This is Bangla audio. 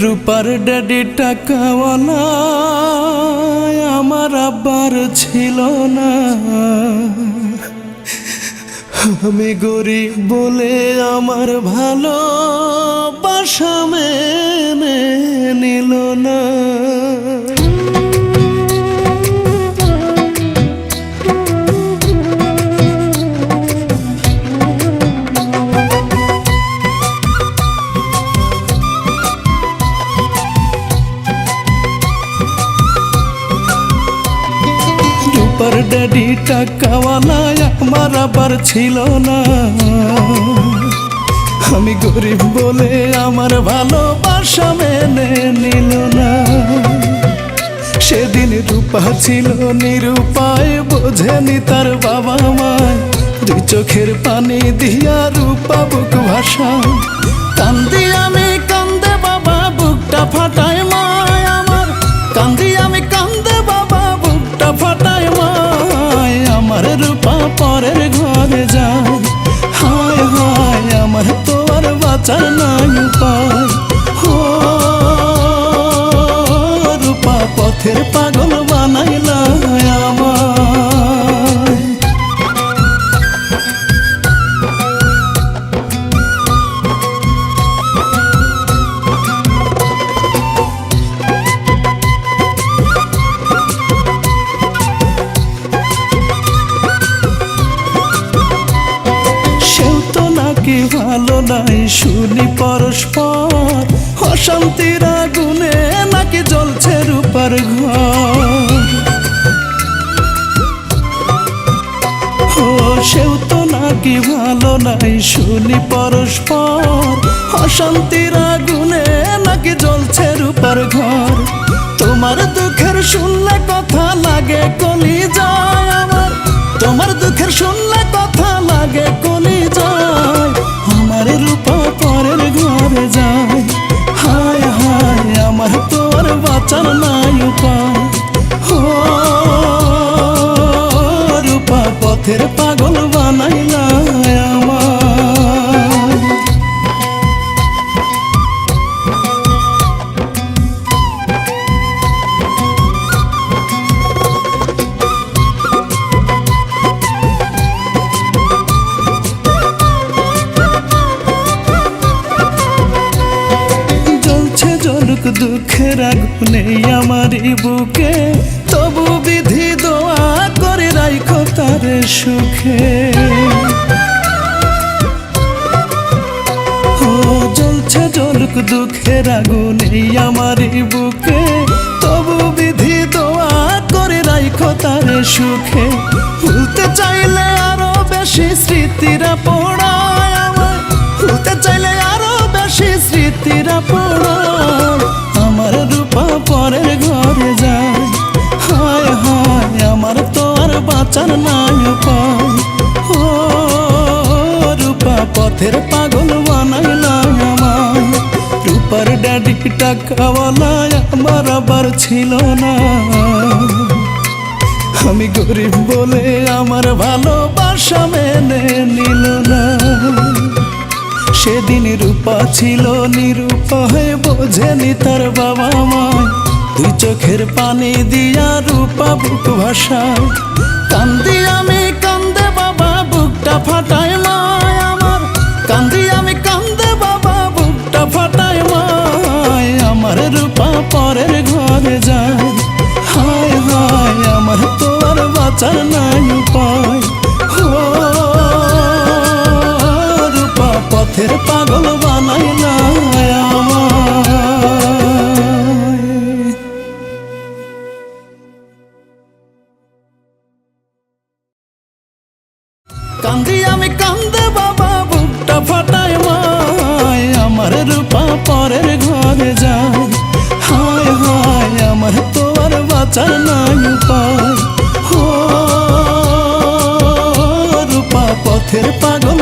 রূপার ড্যাডি টাকাওয়ালা, আমার আব্বার ছিল না। আমি গরিব বলে আমার ভালো বাসা মেনে নিল না। ড্যাডি টাকাওয়ালা আমার আবার ছিল না। আমি গরিব বলে আমার ভালোবাসা মেনে নিল না। সেদিন রূপা ছিল নিরুপায়, বোঝেনি তার বাবা মায় দুই চোখের পানি দিয়া রূপা বুক ভাষা কান্দি আমি আর নাকি ভালো নাই, শুনি পরস্পর। অশান্তির আগুনে নাকি জ্বলছে রূপার ঘর। সেও তো নাকি ভালো নাই, শুনি পরস্পর। অশান্তির আগুনে নাকি জ্বলছে রূপার ঘর। তোমার দুঃখের শুনলে কথা লাগে কলি যায় আমার তোমার দুঃখের শুনলে জলুক দুঃখের আগুনে আমারই বুকে, তবু বিধি দোয়া করে রাইখো তার সুখে। দুঃখের আগুনে বুকে, তবু বিধি দোয়া করে রাইখো তার সুখে। ভুলতে চাইলে আরও বেশি স্মৃতিরা পড়ায় আমার ভুলতে চাইলে আরও বেশি স্মৃতিরা পড়ায় বাঁচার রূপা পথের পাগল বানাইলা আমায়। রূপার ড্যাডি টাকাওয়ালা আমার আবার ছিল না। আমি গরিব বলে আমার ভালোবাসা মেনে নিল না। সেদিন রূপা ছিল নিরূপায় বোঝেনি তার বাবা মায় দুই চোখের পানি দিয়া রূপা বুক ভাষায় কান্দি আমি, কান্দে বাবা, বুকটা ফাটায় মা আমার। কান্দি আমি, কান্দে বাবা, বুকটা ফাটায় মা আমার। রূপা পরের ঘরে যায়। হায় হায়, আমার তো আর বাঁচার নাই উপায়। কান্দে বাবা, বুকটা ফাটায় মায়। আমার রূপা পরের ঘরে যায়। হায় হায়, আমার তো আর বাঁচার নাই উপায়। রূপা পথের পাগল